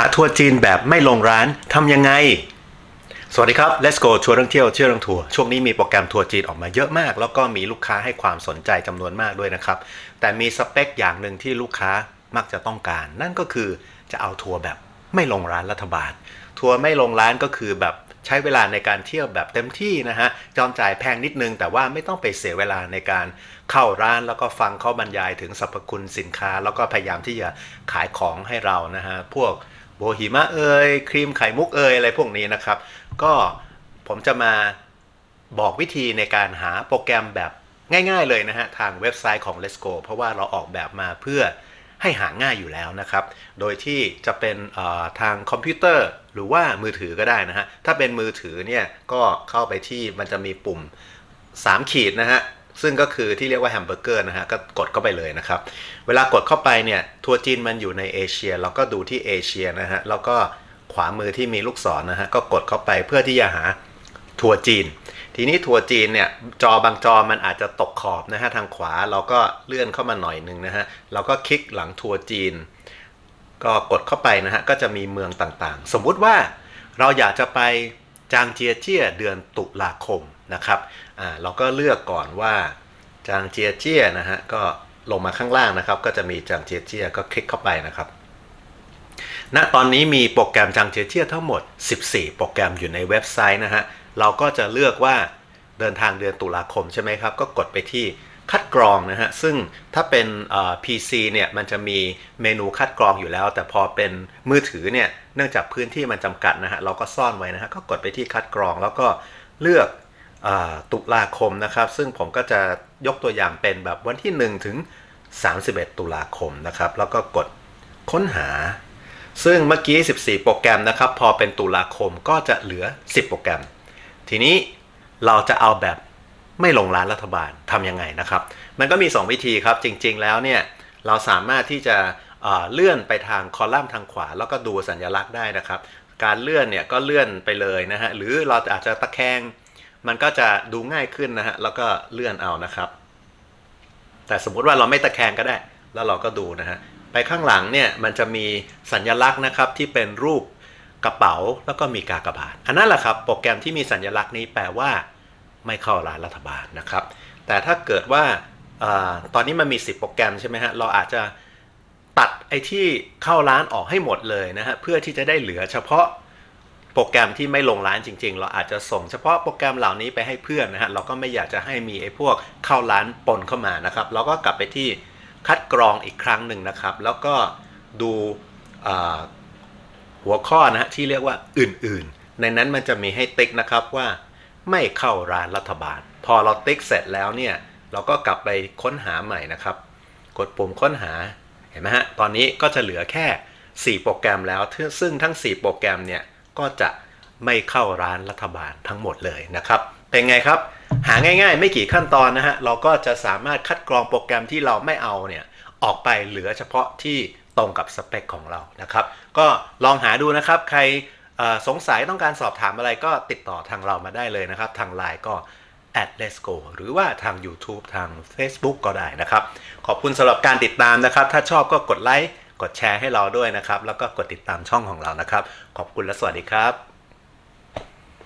าทัวร์จีนแบบไม่ลงร้านทำยังไง สวัสดีครับ Let's go ทัวร์ท่องเที่ยวเที่ยวท่องทัวร์ช่วงนี้มีโปรแกรมทัวร์จีนออกมาเยอะมาก แล้วก็มีลูกค้าให้ความสนใจจำนวนมากด้วยนะครับ แต่มีสเปคอย่างหนึ่งที่ลูกค้ามักจะต้องการ นั่นก็คือจะเอาทัวร์แบบไม่ลงร้านรัฐบาล ทัวร์ไม่ลงร้านก็คือแบบใช้เวลาในการเที่ยวแบบเต็มที่นะฮะจอมจ่ายแพงนิดนึง แต่ว่าไม่ต้องไปเสียเวลาในการเข้าร้านแล้วก็ฟังเขาบรรยายถึงสรรพคุณสินค้า แล้วก็พยายามที่จะขายของให้เรานะฮะพวก โบฮิมะเอ่ยครีมไข่มุกเอ่ยอะไรพวกนี้นะครับ ก็ผมจะมาบอกวิธีในการหาโปรแกรมแบบง่ายๆเลยนะฮะ ทางเว็บไซต์ของ Let's Go เพราะว่าเราออกแบบมาเพื่อให้หาง่ายอยู่แล้วนะครับ โดยที่จะเป็นทางคอมพิวเตอร์หรือว่ามือถือก็ได้นะฮะ ถ้าเป็นมือถือเนี่ยก็เข้าไปที่มันจะมีปุ่ม 3 ขีดนะฮะ ซึ่งก็คือที่เรียกว่าแฮมเบอร์เกอร์นะฮะก็กดเข้าไปเลยนะครับ เวลากดเข้าไปเนี่ยทัวร์จีนมันอยู่ในเอเชียเราก็ดูที่เอเชียนะฮะแล้วก็ขวามือที่มีลูกศรนะฮะก็กดเข้าไปเพื่อที่จะหาทัวร์จีน ทีนี้ทัวร์จีนเนี่ยจอบางจอมันอาจจะตกขอบนะฮะทางขวาเราก็เลื่อนเข้ามาหน่อยหนึ่งนะฮะเราก็คลิกหลังทัวร์จีน ก็กดเข้าไปนะฮะก็จะมีเมืองต่างๆ สมมุติว่าเราอยากจะไปจางเจียเจี้ยเดือนตุลาคม นะครับอ่าเราก็เลือกก่อนว่าจางเจียเจียนะฮะก็ลงมาข้างล่างนะครับ ก็จะมีจางเจียเจียก็คลิกเข้าไปนะครับณตอนนี้มีโปรแกรมจางเจียเจียทั้งหมด 14 โปรแกรมอยู่ในเว็บไซต์นะฮะเราก็จะเลือกว่าเดินทางเดือนตุลาคมใช่ไหมครับ ก็กดไปที่คัดกรองนะฮะ ซึ่งถ้าเป็นเอ่อ PC เนี่ย มันจะมีเมนูคัดกรองอยู่แล้ว แต่พอเป็นมือถือเนี่ย เนื่องจากพื้นที่มันจำกัดนะฮะ เราก็ซ่อนไว้นะฮะ ก็กดไปที่คัดกรองแล้วก็เลือก ตุลาคมนะครับ ซึ่งผมก็จะยกตัวอย่างเป็นแบบวันที่ 1 ถึง 31 ตุลาคมนะครับ แล้วก็กดค้นหา ซึ่งเมื่อกี้ 14 โปรแกรมนะครับ พอเป็นตุลาคมก็จะเหลือ 10 โปรแกรม ทีนี้เราจะเอาแบบไม่ลงร้านรัฐบาลทำยังไงนะครับ มันก็มี 2 วิธีครับ จริง ๆ แล้วเนี่ยเราสามารถที่จะเอ่อเลื่อนไปทางคอลัมน์ทางขวา แล้วก็ดูสัญลักษณ์ได้นะครับ การเลื่อนเนี่ยก็เลื่อนไปเลยนะฮะ หรือเราอาจจะตะแคง มันก็จะดูง่ายขึ้นนะฮะ แล้วก็เลื่อนเอานะครับ แต่สมมุติว่าเราไม่ตะแคงก็ได้ แล้วเราก็ดูนะฮะ ไปข้างหลังเนี่ยมันจะมีสัญลักษณ์นะครับที่เป็นรูปกระเป๋าแล้วก็มีกากบาท อันนั้นแหละครับ โปรแกรมที่มีสัญลักษณ์นี้แปลว่า ไม่เข้าร้านรัฐบาลนะครับ แต่ถ้าเกิดว่าอาตอนนี้มันมี 10 โปรแกรมใช่ไหมฮะ เราอาจจะตัดไอ้ที่เข้าร้านออกให้หมดเลยนะฮะ เพื่อที่จะได้เหลือเฉพาะ โปรแกรมที่ไม่ลงร้านจริง ๆ เราอาจจะส่งเฉพาะโปรแกรมเหล่านี้ไปให้เพื่อนนะฮะเราก็ไม่อยากจะให้มีไอ้พวกเข้าร้านปนเข้ามานะครับเราก็กลับไปที่คัดกรองอีกครั้งหนึ่งนะครับ แล้วก็ดูหัวข้อนะฮะที่เรียกว่าอื่นๆ ในนั้นมันจะมีให้ติ๊กนะครับว่าไม่เข้าร้านรัฐบาล พอเราติ๊กเสร็จแล้วเนี่ยเราก็กลับไปค้นหาใหม่นะครับ กดปุ่มค้นหาเห็นไหมฮะตอนนี้ก็จะเหลือแค่ 4 โปรแกรมแล้วซึ่งทั้ง 4 โปรแกรมเนี่ย ก็จะไม่เข้าร้านรัฐบาลทั้งหมดเลยนะครับ เป็นไงครับ หาง่าย ๆ ไม่กี่ขั้นตอนนะฮะ เราก็จะสามารถคัดกรองโปรแกรมที่เราไม่เอาเนี่ยออกไปเหลือเฉพาะที่ตรงกับสเปคของเรานะครับ ก็ลองหาดูนะครับ ใครสงสัยต้องการสอบถามอะไรก็ติดต่อทางเรามาได้เลยนะครับ ทางไลน์ก็ at let's go หรือว่าทาง YouTube ทาง Facebook ก็ได้นะครับ ขอบคุณสำหรับการติดตามนะครับ ถ้าชอบก็กดไลค์ กดแชร์ให้เราด้วยนะครับ แล้วก็กดติดตามช่องของเรานะครับ ขอบคุณและสวัสดีครับ